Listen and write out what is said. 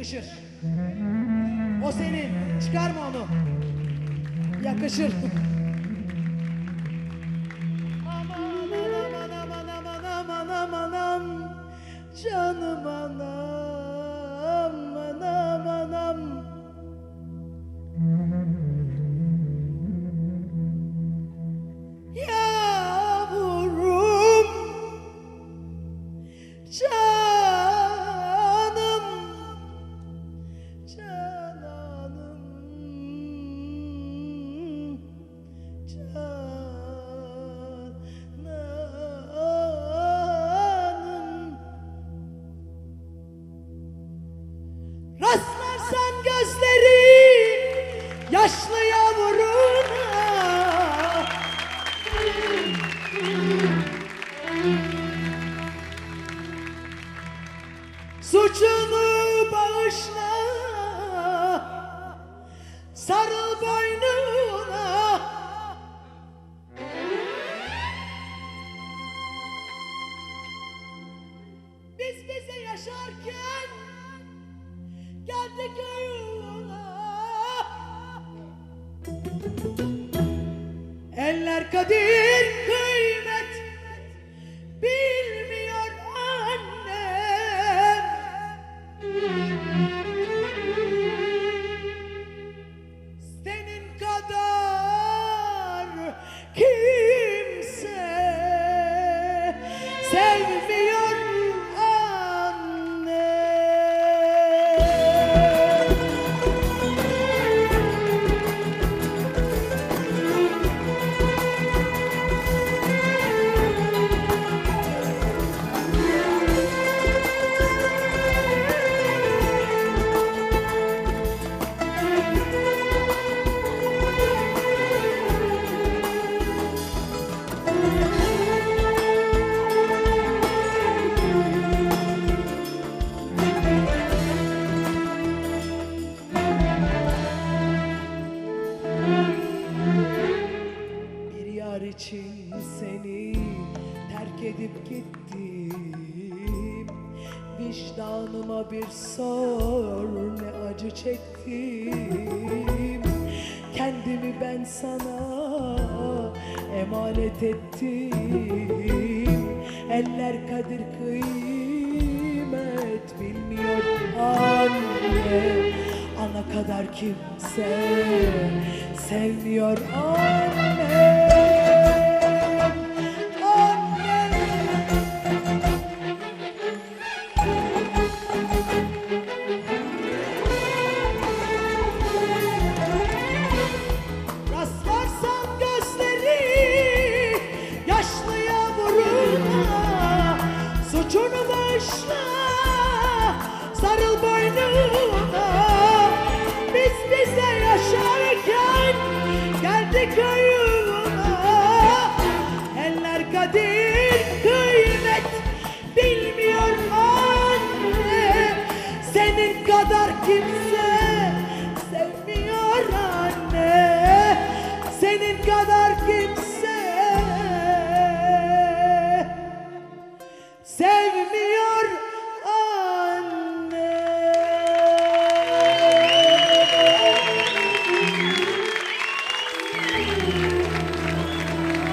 Yakışır. O senin. Çıkarma onu. Yakışır. Suçunu bağışla Sarıl boynuna. Biz bize yaşarken Geldik yoluna. Eller kadir kıymet terk edip gittim. Vicdanıma bir sor ne acı çektim. Kendimi ben sana emanet ettim. Eller kadir kıymet bilmiyor anne. Ana kadar kimse sevmiyor anne